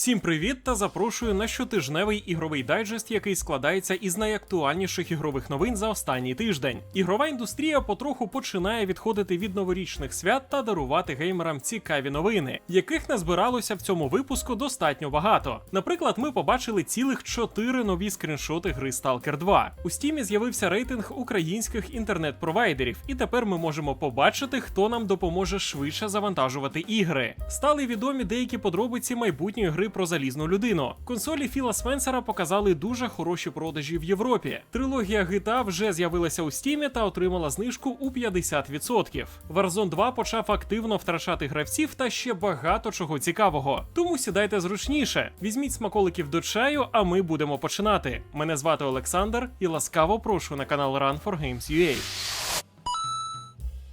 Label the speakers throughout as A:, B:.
A: Всім привіт та запрошую на щотижневий ігровий дайджест, який складається із найактуальніших ігрових новин за останній тиждень. Ігрова індустрія потроху починає відходити від новорічних свят та дарувати геймерам цікаві новини, яких назбиралося в цьому випуску достатньо багато. Наприклад, ми побачили цілих чотири нові скріншоти гри Stalker 2. У стімі з'явився рейтинг українських інтернет-провайдерів, і тепер ми можемо побачити, хто нам допоможе швидше завантажувати ігри. Стали відомі деякі подробиці майбутньої гри про залізну людину. Консолі Філа Спенсера показали дуже хороші продажі в Європі. Трилогія GTA вже з'явилася у стімі та отримала знижку у 50%. Warzone 2 почав активно втрачати гравців та ще багато чого цікавого. Тому сідайте зручніше, візьміть смаколиків до чаю, а ми будемо починати. Мене звати Олександр і ласкаво прошу на канал Run for Games UA.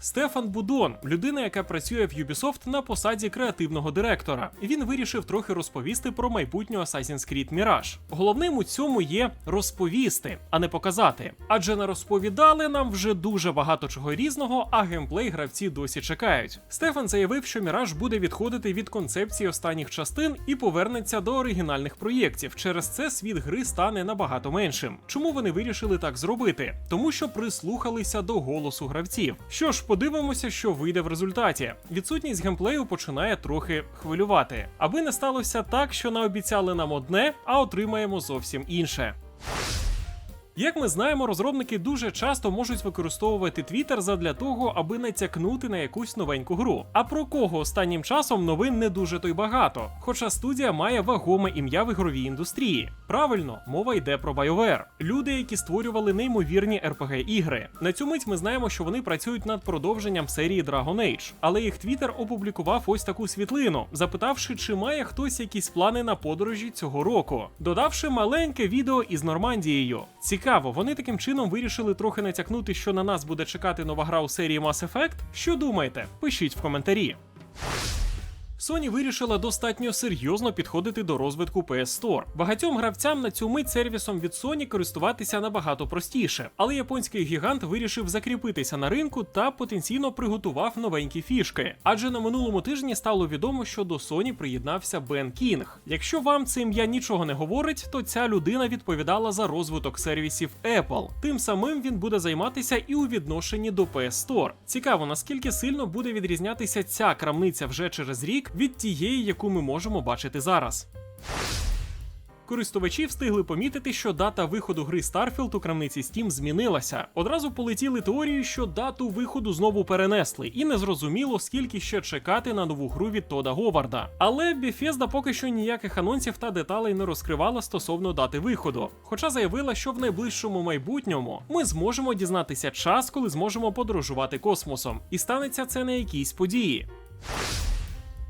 A: Стефан Будон, людина, яка працює в Ubisoft на посаді креативного директора. Він вирішив трохи розповісти про майбутню Assassin's Creed Mirage. Головним у цьому є розповісти, а не показати. Адже не розповідали нам вже дуже багато чого різного, а геймплей гравці досі чекають. Стефан заявив, що Mirage буде відходити від концепції останніх частин і повернеться до оригінальних проєктів. Через це світ гри стане набагато меншим. Чому вони вирішили так зробити? Тому що прислухалися до голосу гравців. Що ж, подивимося, що вийде в результаті. Відсутність геймплею починає трохи хвилювати, аби не сталося так, що наобіцяли нам одне, а отримаємо зовсім інше. Як ми знаємо, розробники дуже часто можуть використовувати Twitter задля того, аби натякнути на якусь новеньку гру. А про кого останнім часом новин не дуже то й багато. Хоча студія має вагоме ім'я в ігровій індустрії. Правильно, мова йде про BioWare. люди, які створювали неймовірні rpg ігри. На цю мить ми знаємо, що вони працюють над продовженням серії Dragon Age. Але їх Twitter опублікував ось таку світлину, запитавши, чи має хтось якісь плани на подорожі цього року, додавши маленьке відео із Нормандією. Цікаво, вони таким чином вирішили трохи натякнути, що на нас буде чекати нова гра у серії Mass Effect? Що думаєте? Пишіть в коментарі. Sony вирішила достатньо серйозно підходити до розвитку PS Store. Багатьом гравцям на цю мить сервісом від Sony користуватися набагато простіше, але японський гігант вирішив закріпитися на ринку та потенційно приготував новенькі фішки. Адже на минулому тижні стало відомо, що до Sony приєднався Бен Кінг. Якщо вам це ім'я нічого не говорить, то ця людина відповідала за розвиток сервісів Apple. Тим самим він буде займатися і у відношенні до PS Store. Цікаво, наскільки сильно буде відрізнятися ця крамниця вже через рік від тієї, яку ми можемо бачити зараз. Користувачі встигли помітити, що дата виходу гри Starfield у крамниці Steam змінилася. Одразу полетіли теорії, що дату виходу знову перенесли, і не зрозуміло, скільки ще чекати на нову гру від Тода Говарда. Але Bethesda поки що ніяких анонсів та деталей не розкривала стосовно дати виходу. Хоча заявила, що в найближчому майбутньому ми зможемо дізнатися час, коли зможемо подорожувати космосом, і станеться це на якійсь події.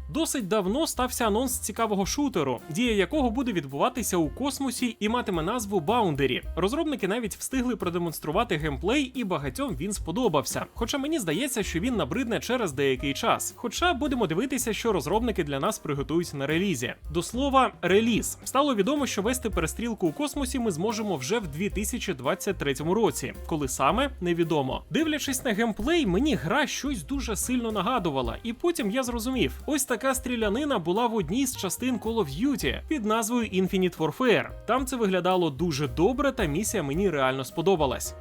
A: Досить давно стався анонс цікавого шутеру, дія якого буде відбуватися у космосі і матиме назву Boundary. Розробники навіть встигли продемонструвати геймплей, і багатьом він сподобався. Хоча мені здається, що він набридне через деякий час. Хоча будемо дивитися, що розробники для нас приготують на релізі. До слова, реліз стало відомо, що вести перестрілку у космосі ми зможемо вже в 2023 році, коли саме невідомо. Дивлячись на геймплей, мені гра щось дуже сильно нагадувала, і потім я зрозумів, ось така стрілянина була в одній з частин Call of Duty під назвою Infinite Warfare. Там це виглядало дуже добре, та місія мені реально сподобалась.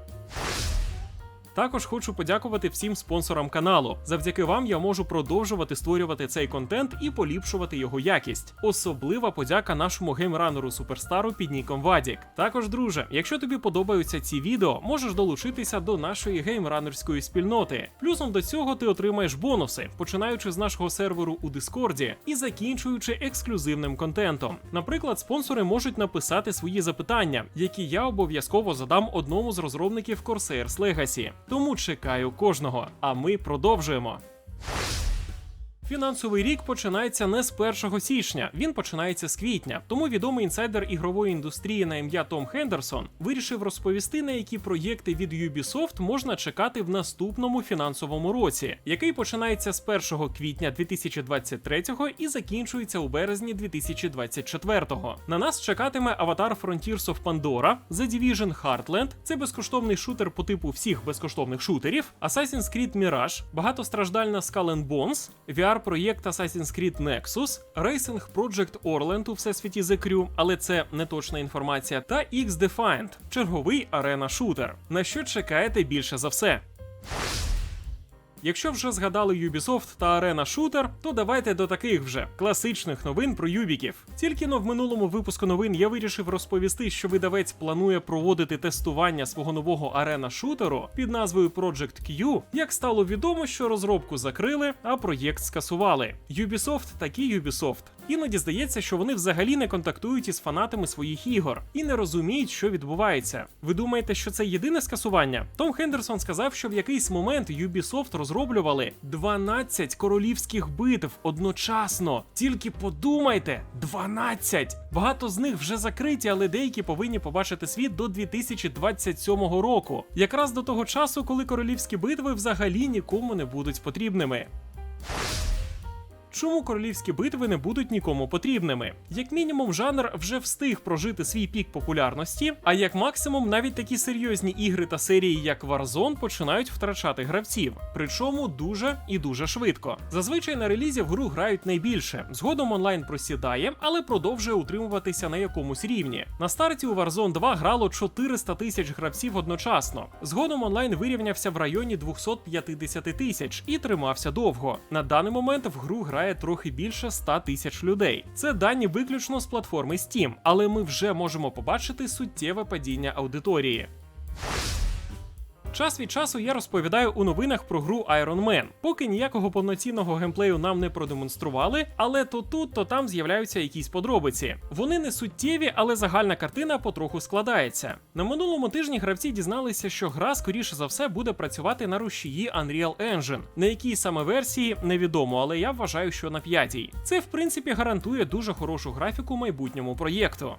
A: Також хочу подякувати всім спонсорам каналу. Завдяки вам я можу продовжувати створювати цей контент і поліпшувати його якість. Особлива подяка нашому геймранеру суперстару під ніком Вадік. Також, друже, якщо тобі подобаються ці відео, можеш долучитися до нашої геймранерської спільноти. Плюсом до цього ти отримаєш бонуси, починаючи з нашого серверу у Дискорді і закінчуючи ексклюзивним контентом. Наприклад, спонсори можуть написати свої запитання, які я обов'язково задам одному з розробників Corsairs Legacy. Тому чекаю кожного. А ми продовжуємо. Фінансовий рік починається не з 1 січня, він починається з квітня. Тому відомий інсайдер ігрової індустрії на ім'я Том Хендерсон вирішив розповісти, на які проєкти від Ubisoft можна чекати в наступному фінансовому році, який починається з 1 квітня 2023 і закінчується у березні 2024. На нас чекатиме Avatar Frontiers of Pandora, The Division Heartland, це безкоштовний шутер по типу всіх безкоштовних шутерів, Assassin's Creed Mirage, багатостраждальна Skull and Bones, VR VR-проєкт Assassin's Creed Nexus, Racing Project Orland у всесвіті The Crew, але це не точна інформація, та X-Defiant – черговий арена-шутер. На що чекаєте більше за все? Якщо вже згадали Ubisoft та Arena Shooter, то давайте до таких вже класичних новин про юбіків. Тільки но в минулому випуску новин я вирішив розповісти, що видавець планує проводити тестування свого нового арена шутеру під назвою Project Q, як стало відомо, що розробку закрили, а проєкт скасували. Ubisoft такі Ubisoft. Іноді здається, що вони взагалі не контактують із фанатами своїх ігор і не розуміють, що відбувається. Ви думаєте, що це єдине скасування? Том Хендерсон сказав, що в якийсь момент Ubisoft розроблювали 12 королівських битв одночасно. Тільки подумайте, 12! Багато з них вже закриті, але деякі повинні побачити світ до 2027 року, якраз до того часу, коли королівські битви взагалі нікому не будуть потрібними. Чому королівські битви не будуть нікому потрібними? Як мінімум, жанр вже встиг прожити свій пік популярності, а як максимум, навіть такі серйозні ігри та серії, як Warzone, починають втрачати гравців, причому дуже і дуже швидко. Зазвичай на релізі в гру грають найбільше. Згодом онлайн просідає, але продовжує утримуватися на якомусь рівні. На старті у Warzone 2 грало 400 тисяч гравців одночасно. Згодом онлайн вирівнявся в районі 250 тисяч і тримався довго. На даний момент в гру грає трохи більше 100 тисяч людей. Це дані виключно з платформи Steam, але ми вже можемо побачити суттєве падіння аудиторії. Час від часу я розповідаю у новинах про гру Iron Man. Поки ніякого повноцінного геймплею нам не продемонстрували, але то тут, то там з'являються якісь подробиці. Вони не суттєві, але загальна картина потроху складається. На минулому тижні гравці дізналися, що гра скоріше за все буде працювати на рушії Unreal Engine. На якій саме версії невідомо, але я вважаю, що на п'ятій. Це в принципі гарантує дуже хорошу графіку майбутньому проєкту.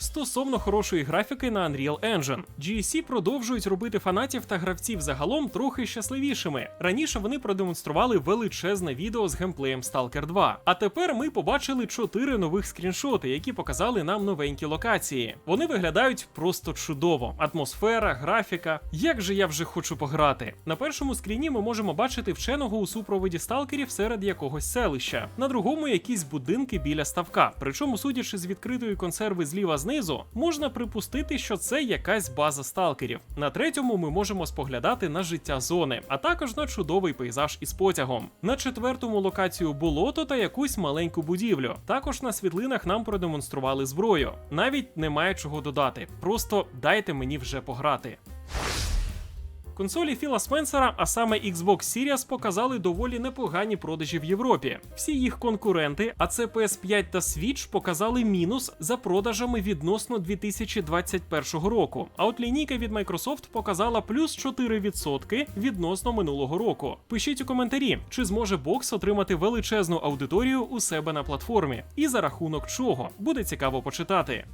A: Стосовно хорошої графіки на Unreal Engine, GSC продовжують робити фанатів та гравців загалом трохи щасливішими. Раніше вони продемонстрували величезне відео з геймплеєм Stalker 2. А тепер ми побачили чотири нових скріншоти, які показали нам новенькі локації. Вони виглядають просто чудово. Атмосфера, графіка. Як же я вже хочу пограти? На першому скріні ми можемо бачити вченого у супроводі сталкерів серед якогось селища, на другому якісь будинки біля ставка. Причому, судячи з відкритої консерви зліва знизу, можна припустити, що це якась база сталкерів. На третьому ми можемо споглядати на життя зони, а також на чудовий пейзаж із потягом. На четвертому локацію болото та якусь маленьку будівлю. Також на світлинах нам продемонстрували зброю. Навіть немає чого додати. Просто дайте мені вже пограти. Консолі Філа Спенсера, а саме Xbox Series, показали доволі непогані продажі в Європі. Всі їх конкуренти, а це PS5 та Switch, показали мінус за продажами відносно 2021 року. А от лінійка від Microsoft показала плюс 4% відносно минулого року. Пишіть у коментарі, чи зможе Box отримати величезну аудиторію у себе на платформі, і за рахунок чого буде цікаво почитати.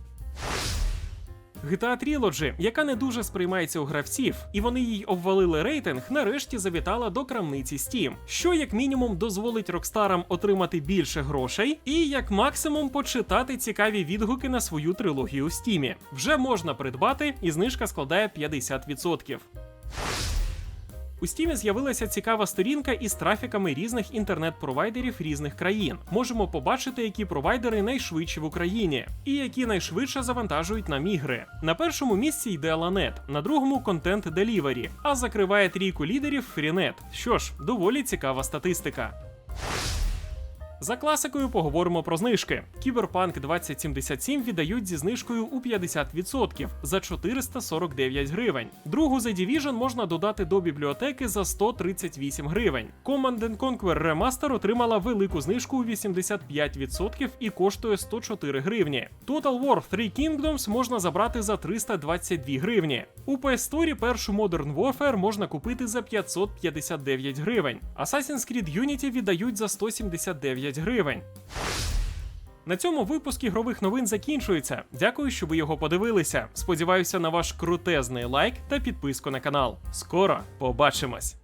A: GTA Trilogy, яка не дуже сприймається у гравців, і вони їй обвалили рейтинг, нарешті завітала до крамниці Steam, що як мінімум дозволить рокстарам отримати більше грошей, і як максимум почитати цікаві відгуки на свою трилогію у Steam. Вже можна придбати, і знижка складає 50%. У Steam з'явилася цікава сторінка із трафіками різних інтернет-провайдерів різних країн. Можемо побачити, які провайдери найшвидші в Україні, і які найшвидше завантажують нам ігри. На першому місці йде Lanet, на другому контент Delivery, а закриває трійку лідерів Freenet. Що ж, доволі цікава статистика. За класикою поговоримо про знижки. Кіберпанк 2077 віддають зі знижкою у 50% за 449 гривень. Другу The Division можна додати до бібліотеки за 138 гривень. Command Conquer Remaster отримала велику знижку у 85% і коштує 104 гривні. Total War 3 Kingdoms можна забрати за 322 гривні. У PS Store першу Modern Warfare можна купити за 559 гривень. Assassin's Creed Unity віддають за 179 гривень. На цьому випуск ігрових новин закінчується. Дякую, що ви його подивилися. Сподіваюся на ваш крутезний лайк та підписку на канал. Скоро побачимось!